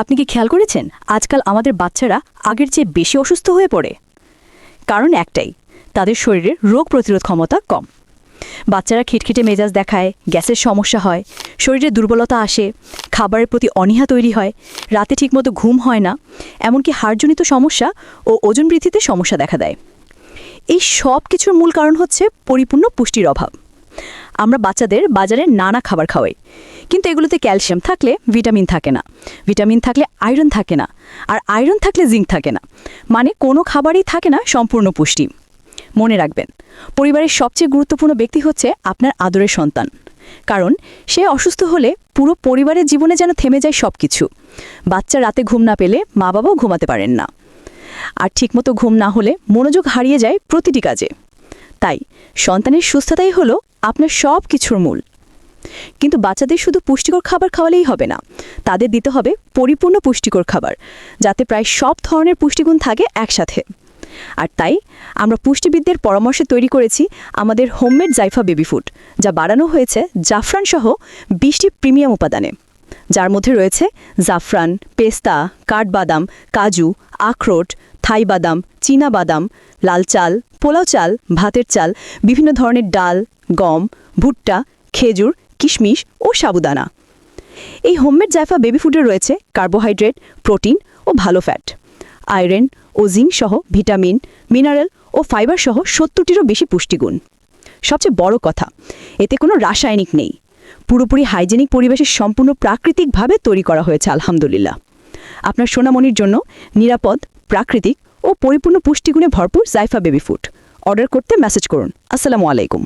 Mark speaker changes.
Speaker 1: আপনি কি খেয়াল করেছেন? আজকাল আমাদের বাচ্চারা আগের চেয়ে বেশি অসুস্থ হয়ে পড়ে। কারণ একটাই, তাদের শরীরে রোগ প্রতিরোধ ক্ষমতা কম। বাচ্চারা খিটখিটে মেজাজ দেখায়, গ্যাসের সমস্যা হয়, শরীরে দুর্বলতা আসে, খাবারের প্রতি অনীহা তৈরি হয়, রাতে ঠিকমতো ঘুম হয় না, এমনকি হাড়জনিত সমস্যা ও ওজন বৃদ্ধিতে সমস্যা দেখা দেয়। এই সব কিছুর মূল কারণ হচ্ছে পরিপূর্ণ পুষ্টির অভাব। আমরা বাচ্চাদের বাজারে নানা খাবার খাওয়াই। কিন্তু এগুলোতে ক্যালসিয়াম থাকলে ভিটামিন থাকে না। ভিটামিন থাকলে আয়রন থাকে না। আর আয়রন থাকলে জিঙ্ক থাকে না। মানে কোনো খাবারই থাকে না সম্পূর্ণ পুষ্টি। মনে রাখবেন, পরিবারের সবচেয়ে গুরুত্বপূর্ণ ব্যক্তি হচ্ছে আপনার আদরের সন্তান। কারণ সে অসুস্থ হলে পুরো পরিবারের জীবনে যেন থেমে যায় সব কিছু বাচ্চা রাতে ঘুম না পেলে মা বাবাও ঘুমাতে পারেন না। আর ঠিকমতো ঘুম না হলে মনোযোগ হারিয়ে যায় প্রতিটি কাজে। তাই সন্তানের সুস্থতাই হলো আপনার সব কিছুর মূল। কিন্তু বাচ্চাদের শুধু পুষ্টিকর খাবার খাওয়ালেই হবে না, তাদের দিতে হবে পরিপূর্ণ পুষ্টিকর খাবার, যাতে প্রায় সব ধরনের পুষ্টিগুণ থাকে একসাথে। আর তাই, আমরা পুষ্টিবিদদের পরামর্শে তৈরি করেছি আমাদের হোমমেড জাইফা বেবি ফুড, যা বাড়ানো হয়েছে জাফরান সহ বিশটি প্রিমিয়াম উপাদানে। যার মধ্যে রয়েছে জাফরান, পেস্তা, কাঠবাদাম, কাজু, আখরোট, থাই বাদাম, চীনা বাদাম, লাল চাল, পোলাও চাল, ভাতের চাল, বিভিন্ন ধরনের ডাল গম, ভুট্টা, খেজুর, কিশমিশ ও সাবুদানা। এই হোমমেড জায়ফা বেবি ফুডে রয়েছে কার্বোহাইড্রেট, প্রোটিন ও ভালো ফ্যাট। আয়রন ও জিঙ্ক সহ ভিটামিন, মিনারেল ও ফাইবার সহ সত্তরটিরও বেশি পুষ্টিগুণ। সবচেয়ে বড় কথা, এতে কোনো রাসায়নিক নেই। পুরোপুরি হাইজেনিক পরিবেশে সম্পূর্ণ প্রাকৃতিকভাবে তৈরি করা হয়েছে, আলহামদুলিল্লাহ। আপনার সোনামণির জন্য নিরাপদ, প্রাকৃতিক ও পরিপূর্ণ পুষ্টিগুণে ভরপুর জাইফা বেবি ফুড। অর্ডার করতে মেসেজ করুন। আসসালামু আলাইকুম।